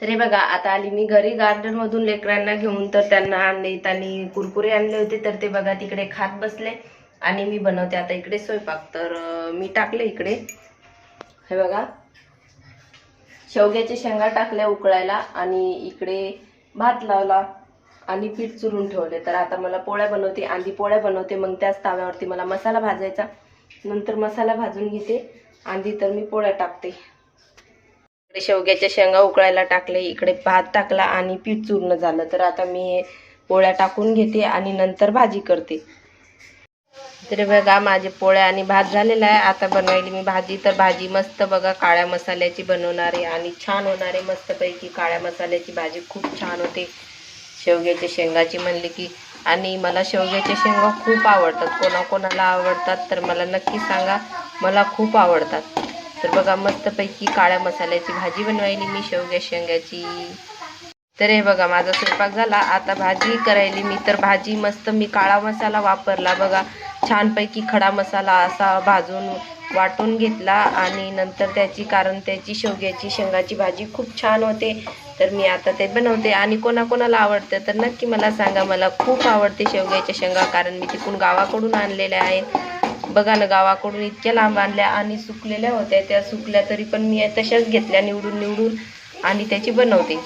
तर हे बघा आता आली मी घरी. गार्डन मधून लेकरांना घेऊन तर त्यांना आणले. त्यांनी कुरकुरे आणले होते तर ते बघा तिकडे खात बसले. आणि मी बनवते. आता इकडे स्वयंपाक. तर मी टाकले इकडे. हे बघा. शेवग्याच्या शेंगा टाकल्या उकळायला आणि इकडे भात लावला आणि पीठ चुरून ठेवले. तर आता मला पोळ्या बनवते. आधी पोळ्या बनवते मग त्याच ताव्यावरती मला मसाला भाजायचा. नंतर मसाला भाजून घेते. आधी तर मी पोळ्या टाकते. इकडे शेवग्याच्या शेंगा उकळायला टाकले इकडे भात टाकला आणि पीठ चूर्ण झालं. तर आता मी हे पोळ्या टाकून घेते आणि नंतर भाजी करते. तर बघा माझे पोळ्या आणि भात झालेला आहे. आता बनवायली मी भाजी. तर भाजी मस्त बघा काळ्या मसाल्याची बनवणार आहे आणि छान होणार आहे. मस्तपैकी काळ्या मसाल्याची भाजी खूप छान होते. शेवग्याच्या शेंगाची म्हणली की. आणि मला शेवग्याच्या शेंगा खूप आवडतात. कोणाकोणाला आवडतात तर मला नक्की सांगा. मला खूप आवडतात. तर बघा मस्तपैकी काळ्या मसाल्याची भाजी बनवायली मी शेवग्या शेंगाची. तर हे बघा माझा स्वयंपाक झाला. आता भाजी करायली मी तर भाजी मस्त मी काळा मसाला वापरला. बघा छानपैकी खडा मसाला असा भाजून वाटून घेतला आणि नंतर त्याची कारण त्याची शेवग्याची शेंगाची भाजी खूप छान होते. तर मी आता ते बनवते. आणि कोणाकोणाला आवडतं तर नक्की मला सांगा. मला खूप आवडते शेवग्याच्या शेंगा कारण मी तिकडून गावाकडून आणलेल्या आहेत. बघा ना गावाकडून इतक्या लांब आणल्या आणि सुकलेल्या होत्या. त्या सुकल्या तरी पण मी तशाच घेतल्या निवडून निवडून आणि त्याची बनवते.